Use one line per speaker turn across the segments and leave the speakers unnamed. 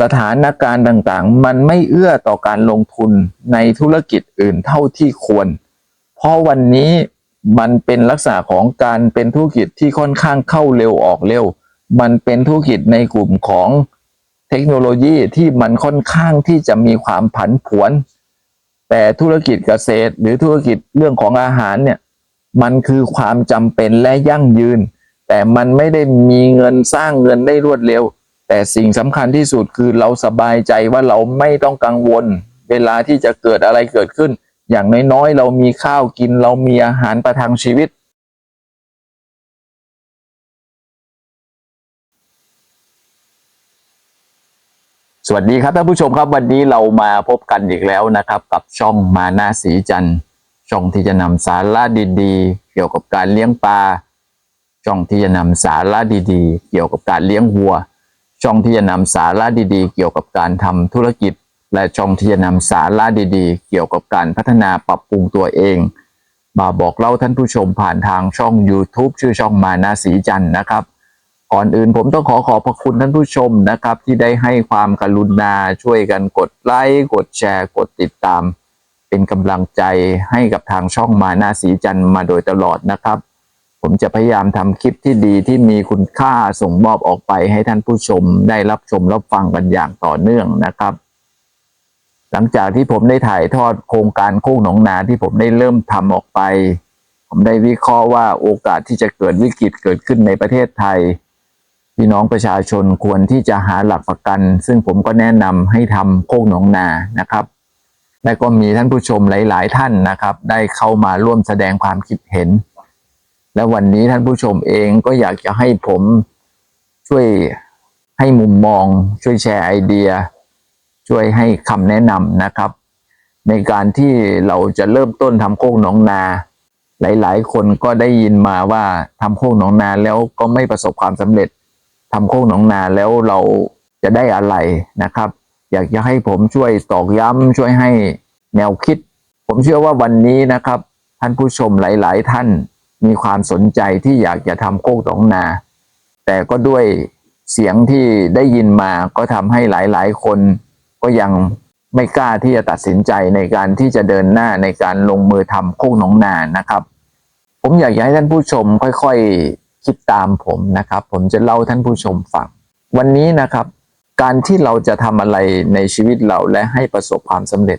สถานการณ์ต่างๆ มันไม่เอื้อต่อการลงทุนในธุรกิจอื่นเท่าที่ควร เพราะวันนี้มันเป็นลักษณะของการเป็นธุรกิจที่ค่อนข้างเข้าเร็วออกเร็ว มันเป็นธุรกิจในกลุ่มของเทคโนโลยีที่มันค่อนข้างที่จะมีความผันผวน แต่ธุรกิจเกษตร หรือธุรกิจเรื่องของอาหารเนี่ยมันคือความจำเป็นและยั่งยืน แต่มันไม่ได้มีเงินสร้างเงินได้รวดเร็ว แต่สิ่งสำคัญที่สุดคือเราสบายใจว่าเราไม่ต้องกังวล เวลาที่จะเกิดอะไรเกิดขึ้น อย่างน้อยๆ เรามีข้าวกิน เรามีอาหารประทังชีวิต สวัสดีครับท่านผู้ชมครับวันนี้เรามาพบกันอีกแล้วนะครับ กับช่องมาหน้าสีจันทร์ช่องที่จะนำสาระดีๆ เกี่ยวกับการเลี้ยงปลาช่องที่จะนำสาระดีๆ เกี่ยวกับการเลี้ยงวัว ช่องที่จะนำสาระดีๆ เกี่ยวกับการทำธุรกิจ และช่องที่จะนำสาระดีๆ เกี่ยวกับการพัฒนาปรับปรุงตัวเอง มาบอกเล่าท่านผู้ชมผ่านทางช่อง YouTube ชื่อช่องมานาสีจันนะครับ ก่อนอื่นผมต้องขอขอบพระคุณท่านผู้ชมนะครับ ที่ได้ให้ความกรุณาช่วยกันกดไลค์กดแชร์กดติดตาม เป็นกำลังใจให้กับทางช่องมานาสีจันมาโดยตลอดนะครับ ผมจะพยายามทำคลิปที่ดีที่มีคุณค่าส่งมอบออกไปให้ท่านผู้ชมได้รับชมรับฟังกันอย่างต่อเนื่องนะครับ หลังจากที่ผมได้ถ่ายทอดโครงการโค้งหนองนาที่ผมได้เริ่มทำออกไป ผมได้วิเคราะห์ว่าโอกาสที่จะเกิดวิกฤตเกิดขึ้นในประเทศไทยพี่น้องประชาชนควรที่จะหาหลักประกัน ซึ่งผมก็แนะนำให้ทำโค้งหนองนานะครับและก็มีท่านผู้ชมหลาย ๆ ท่านนะครับ ได้เข้ามาร่วมแสดงความคิดเห็น และวันนี้ท่านผู้ชมเองก็อยากจะให้ผมช่วยให้มุมมอง ช่วยแชร์ไอเดีย ช่วยให้คำแนะนำนะครับ ในการที่เราจะเริ่มต้นทำโค้งหนองนา หลายๆ คนก็ได้ยินมาว่าทำโค้งหนองนาแล้วก็ไม่ประสบความสำเร็จทำโค้งหนองนาแล้วเราจะได้อะไรนะครับ อยากจะให้ผมช่วยตอกย้ำช่วยให้แนวคิด ผมเชื่อว่าวันนี้นะครับ ท่านผู้ชมหลาย ๆ ท่าน มีความสนใจที่อยากจะทำโค้งหนองนา แต่ก็ด้วยเสียงที่ได้ยินมาก็ทำให้หลายๆ คนก็ยังไม่กล้าที่จะตัดสินใจในการที่จะเดินหน้าในการลงมือทำโค้งหนองนานะครับ ผมอยากให้ท่านผู้ชมค่อยๆคิดตามผมนะครับ ผมจะเล่าท่านผู้ชมฟังวันนี้นะครับ การที่เราจะทำอะไรในชีวิตเราและให้ประสบความสำเร็จ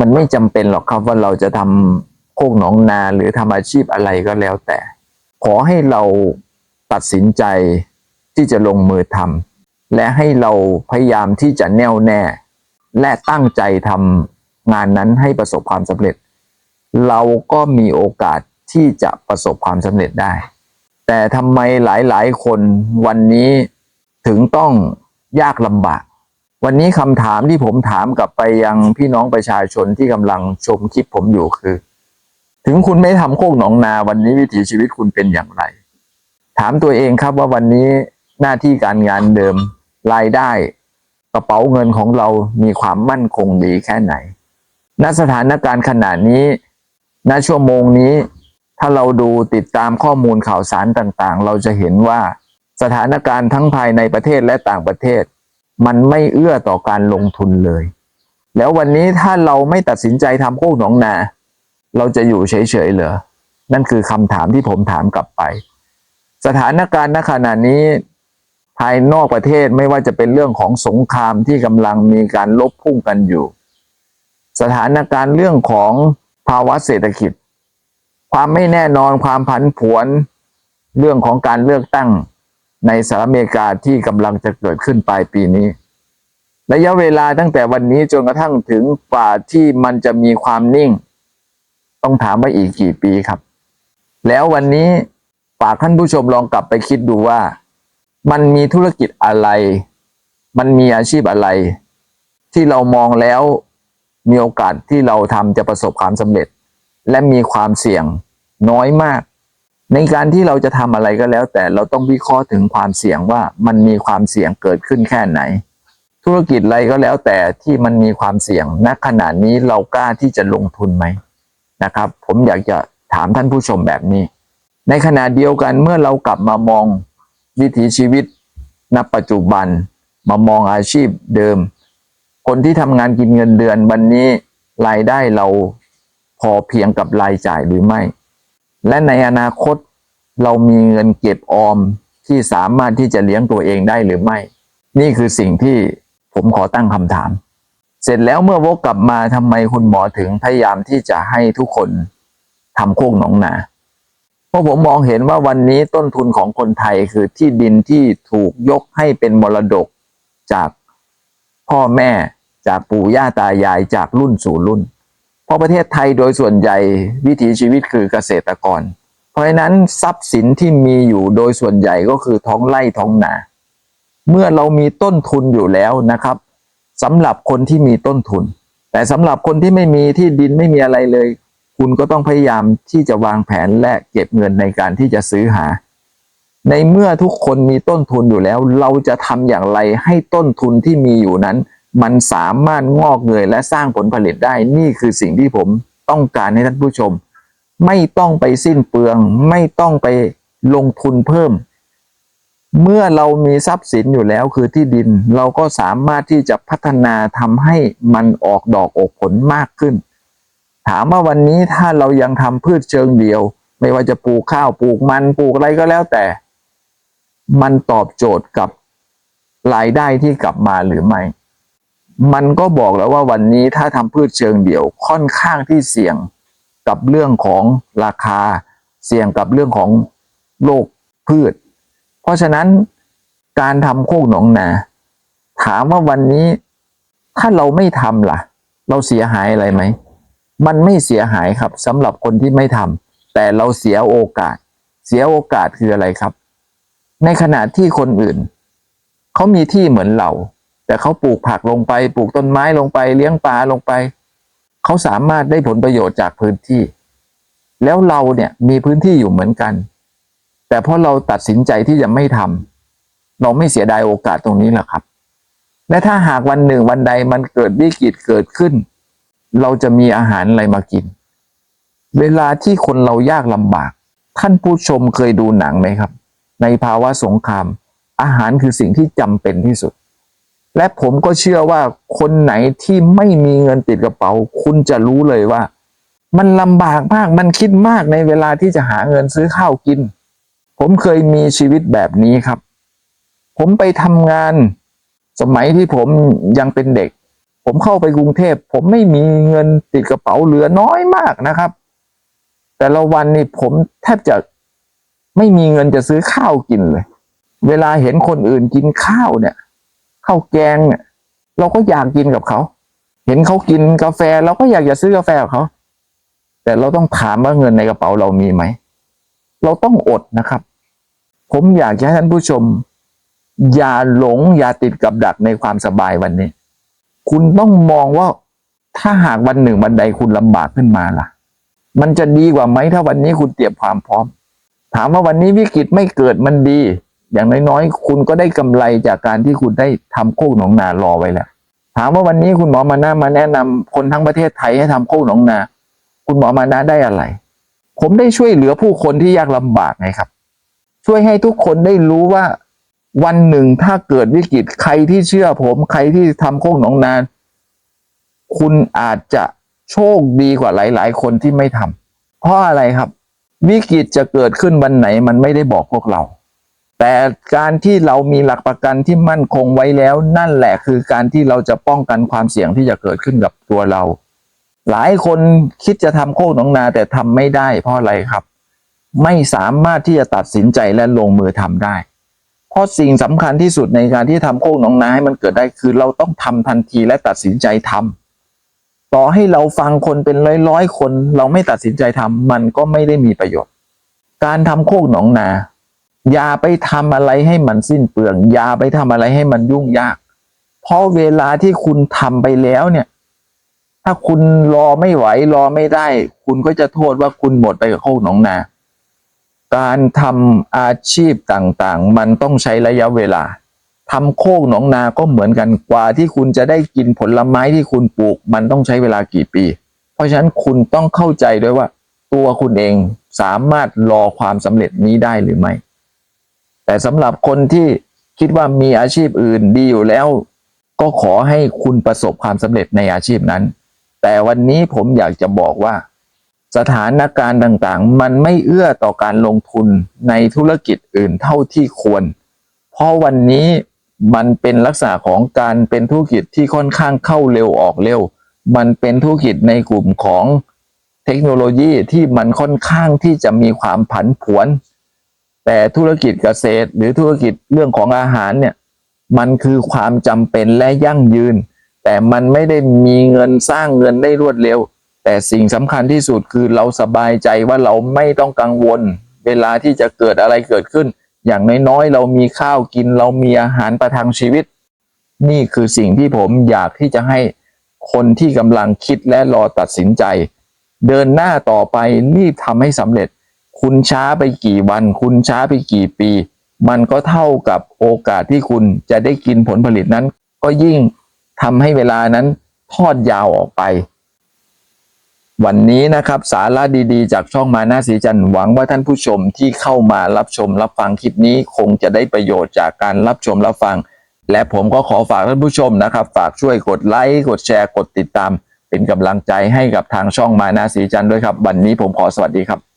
มันไม่จำเป็นหรอกครับว่าเราจะทำ โค้งหนองนาหรือทำอาชีพอะไรก็แล้วแต่ ขอให้เราตัดสินใจที่จะลงมือทำและให้เราพยายามที่จะแน่วแน่ และตั้งใจทำงานนั้นให้ประสบความสำเร็จ เราก็มีโอกาสที่จะประสบความสำเร็จได้ แต่ทำไมหลายๆ คนวันนี้ถึงต้องยากลำบาก วันนี้คำถามที่ผมถามกลับไปยังพี่น้องประชาชนที่กำลังชมคลิปผมอยู่คือ ถึงคุณไม่ทำโคกหนองนาวันนี้วิถีชีวิตคุณเป็นอย่างไร ถามตัวเองครับว่าวันนี้หน้าที่การงานเดิมรายได้กระเป๋าเงินของเรามีความมั่นคงดีแค่ไหน ณ สถานการณ์ขนาดนี้ ณ ชั่วโมงนี้ ถ้าเราดูติดตามข้อมูลข่าวสารต่างๆ เราจะเห็นว่าสถานการณ์ทั้งภายในประเทศและต่างประเทศ มันไม่เอื้อต่อการลงทุนเลย แล้ววันนี้ถ้าเราไม่ตัดสินใจทำโคกหนองนา เราจะอยู่เฉยๆเหรอ นั่นคือคำถามที่ผมถามกลับไป สถานการณ์ณขณะนี้ภายนอกประเทศไม่ว่าจะเป็นเรื่องของสงครามที่กำลังมีการลบพุ่งกันอยู่ สถานการณ์เรื่องของภาวะเศรษฐกิจ ความไม่แน่นอนความผันผวน เรื่องของการเลือกตั้งในสหรัฐอเมริกาที่กำลังจะเกิดขึ้นปลายปีนี้ ระยะเวลาตั้งแต่วันนี้จนกระทั่งถึงกว่าที่มันจะมีความนิ่ง ต้องถามว่าอีกกี่ปีครับ แล้ววันนี้ฝากท่านผู้ชมลองกลับไปคิดดูว่า มันมีธุรกิจอะไร มันมีอาชีพอะไร ที่เรามองแล้วมีโอกาสที่เราทำจะประสบความสำเร็จ และมีความเสี่ยงน้อยมาก ในการที่เราจะทำอะไรก็แล้ว แต่เราต้องวิเคราะห์ถึงความเสี่ยงว่ามันมีความเสี่ยงเกิดขึ้นแค่ไหน ธุรกิจอะไรก็แล้วแต่ที่มันมีความเสี่ยงณขณะนี้เรากล้าที่จะลงทุนไหม นะครับ ผมอยากจะถามท่านผู้ชมแบบนี้ ในขณะเดียวกันเมื่อเรากลับมามองวิถีชีวิตณปัจจุบันมามองอาชีพเดิม คนที่ทำงานกินเงินเดือนวันนี้รายได้เราพอเพียงกับรายจ่ายหรือไม่ และในอนาคตเรามีเงินเก็บออมที่สามารถที่จะเลี้ยงตัวเองได้หรือไม่ นี่คือสิ่งที่ผมขอตั้งคำถาม เสร็จแล้วเมื่อวกกลับมาทำไมคุณหมอถึงพยายามที่จะให้ทุกคนทำโคกหนองนาเพราะผมมองเห็นว่าวันนี้ต้นทุนของคนไทยคือที่ดินที่ถูกยกให้เป็นมรดกจากพ่อแม่จากปู่ย่าตายายจากรุ่นสู่รุ่น เพราะประเทศไทยโดยส่วนใหญ่วิถีชีวิตคือเกษตรกร เพราะฉะนั้นทรัพย์สินที่มีอยู่โดยส่วนใหญ่ก็คือท้องไร่ท้องนา เมื่อเรามีต้นทุนอยู่แล้วนะครับ สำหรับคนที่มีต้นทุน แต่สำหรับคนที่ไม่มีที่ดินไม่มีอะไรเลย คุณก็ต้องพยายามที่จะวางแผนและเก็บเงินในการที่จะซื้อหา ในเมื่อทุกคนมีต้นทุนอยู่แล้ว เราจะทำอย่างไรให้ต้นทุนที่มีอยู่นั้น มันสามารถงอกเงยและสร้างผลผลิตได้นี่คือสิ่งที่ผมต้องการให้ท่านผู้ชม ไม่ต้องไปสิ้นเปลือง ไม่ต้องไปลงทุนเพิ่ม เมื่อเรามีทรัพย์สินอยู่แล้วคือที่ดิน เราก็สามารถที่จะพัฒนาทำให้มันออกดอกออกผลมากขึ้น ถามว่าวันนี้ถ้าเรายังทำพืชเชิงเดียว ไม่ว่าจะปลูกข้าวปลูกมันปลูกอะไรก็แล้วแต่ มันตอบโจทย์กับรายได้ที่กลับมาหรือไม่ มันก็บอกแล้วว่าวันนี้ถ้าทำพืชเชิงเดี่ยวค่อนข้างที่เสี่ยงกับเรื่องของราคา เสี่ยงกับเรื่องของโรคพืช เพราะฉะนั้นการทำโคกหนองนา ถามว่าวันนี้ถ้าเราไม่ทำล่ะ เราเสียหายอะไรไหม มันไม่เสียหายครับสำหรับคนที่ไม่ทำแต่เราเสียโอกาส เสียโอกาสคืออะไรครับ ในขณะที่คนอื่น เขามีที่เหมือนเรา แต่เขาปลูกผักลงไป ปลูกต้นไม้ลงไป เลี้ยงปลาลงไป เขาสามารถได้ผลประโยชน์จากพื้นที่ แล้วเราเนี่ยมีพื้นที่อยู่เหมือนกัน แต่เพราะเราตัดสินใจที่จะไม่ทำเราไม่เสียดายโอกาสตรงนี้แหละครับ และถ้าหากวันหนึ่งวันใดมันเกิดวิกฤตเกิดขึ้น เราจะมีอาหารอะไรมากิน เวลาที่คนเรายากลำบาก ท่านผู้ชมเคยดูหนังไหมครับ ในภาวะสงคราม อาหารคือสิ่งที่จำเป็นที่สุด และผมก็เชื่อว่าคนไหนที่ไม่มีเงินติดกระเป๋า คุณจะรู้เลยว่า มันลำบากมากมันคิดมากในเวลาที่จะหาเงินซื้อข้าวกิน ผมเคยมีชีวิตแบบนี้ครับ ผมไปทำงาน สมัยที่ผมยังเป็นเด็ก ผมเข้าไปกรุงเทพ ผมไม่มีเงินติดกระเป๋าเหลือน้อยมากนะครับ แต่ละวันนี่ผมแทบจะไม่มีเงินจะซื้อข้าวกินเลย เวลาเห็นคนอื่นกินข้าวเนี่ยข้าวแกงเนี่ย เราก็อยากกินกับเขา เห็นเขากินกาแฟเราก็อยากจะซื้อกาแฟกับเขาแต่เราต้องถามว่าเงินในกระเป๋าเรามีไหม เราต้องอดนะครับ ผมอยากให้ท่านผู้ชม อย่าหลงอย่าติดกับดักในความสบายวันนี้ คุณต้องมองว่าถ้าหากวันหนึ่งวันใดคุณลำบากขึ้นมาล่ะ มันจะดีกว่าไหมถ้าวันนี้คุณเตรียมความพร้อม ถามว่าวันนี้วิกฤตไม่เกิดมันดี อย่างน้อยๆ คุณก็ได้กำไรจากการที่คุณได้ทำโคกหนองนารอไว้แล้ว ถามว่าวันนี้คุณหมอมานะมาแนะนำคนทั้งประเทศไทยให้ทำโคกหนองนา คุณหมอมานะได้อะไร ผมได้ช่วยเหลือผู้คนที่ยากลำบากไงครับ ช่วยให้ทุกคนได้รู้ว่า วันหนึ่งถ้าเกิดวิกฤตใครที่เชื่อผม ใครที่ทำโคกหนองนาคุณอาจจะโชคดีกว่าหลาย ๆ คนที่ไม่ทำเพราะอะไรครับ วิกฤตจะเกิดขึ้นวันไหนมันไม่ได้บอกพวกเรา แต่การที่เรามีหลักประกันที่มั่นคงไว้แล้ว นั่นแหละคือการที่เราจะป้องกันความเสี่ยงที่จะเกิดขึ้นกับตัวเรา หลายคนคิดจะทำโคกหนองนาแต่ทำไม่ได้เพราะอะไรครับ ไม่สามารถที่จะตัดสินใจและลงมือทำได้ เพราะสิ่งสำคัญที่สุดในการที่ทำโคกหนองนาให้มันเกิดได้คือเราต้องทำทันทีและตัดสินใจทำต่อให้เราฟังคนเป็นร้อยร้อยๆคน เราไม่ตัดสินใจทำมันก็ไม่ได้มีประโยชน์ การทำโคกหนองนา อย่าไปทำอะไรให้มันสิ้นเปลือง อย่าไปทำอะไรให้มันยุ่งยาก เพราะเวลาที่คุณทำไปแล้วเนี่ยถ้าคุณรอไม่ไหวรอไม่ได้ คุณก็จะโทษว่าคุณหมดไปกับโคกหนองนา การทำอาชีพต่างๆ มันต้องใช้ระยะเวลาทำโคกหนองนาก็เหมือนกันกว่าที่คุณจะได้กินผลไม้ที่คุณปลูก มันต้องใช้เวลากี่ปี เพราะฉะนั้นคุณต้องเข้าใจด้วยว่า ตัวคุณเองสามารถรอความสำเร็จนี้ได้หรือไม่ แต่สำหรับคนที่คิดว่ามีอาชีพอื่นดีอยู่แล้ว ก็ขอให้คุณประสบความสำเร็จในอาชีพนั้น แต่วันนี้ผมอยากจะบอกว่า สถานการณ์ต่างๆ มันไม่เอื้อต่อการลงทุนในธุรกิจอื่นเท่าที่ควร เพราะวันนี้มันเป็นลักษณะของการเป็นธุรกิจที่ค่อนข้างเข้าเร็วออกเร็ว มันเป็นธุรกิจในกลุ่มของเทคโนโลยีที่มันค่อนข้างที่จะมีความผันผวน แต่ธุรกิจเกษตร หรือธุรกิจเรื่องของอาหารเนี่ยมันคือความจำเป็นและยั่งยืน แต่มันไม่ได้มีเงินสร้างเงินได้รวดเร็ว แต่สิ่งสำคัญที่สุดคือเราสบายใจว่าเราไม่ต้องกังวล เวลาที่จะเกิดอะไรเกิดขึ้น อย่างน้อยๆ เรามีข้าวกิน เรามีอาหารประทังชีวิต นี่คือสิ่งที่ผมอยากที่จะให้คนที่กำลังคิดและรอตัดสินใจ เดินหน้าต่อไปรีบทำให้สำเร็จ คุณช้าไปกี่วัน คุณช้าไปกี่ปี มันก็เท่ากับโอกาสที่คุณจะได้กินผลผลิตนั้น ก็ยิ่งทำให้เวลานั้นทอดยาวออกไป วันนี้นะครับสาระดีๆ จากช่องมาหน้าสีจันหวังว่าท่านผู้ชมที่เข้ามารับชมรับฟังคลิปนี้คงจะได้ประโยชน์จากการรับชมรับฟัง และผมก็ขอฝากท่านผู้ชมนะครับ ฝากช่วยกดไลค์กดแชร์กดติดตาม เป็นกำลังใจให้กับทางช่องมาหน้าสีจันด้วยครับ วันนี้ผมขอสวัสดีครับ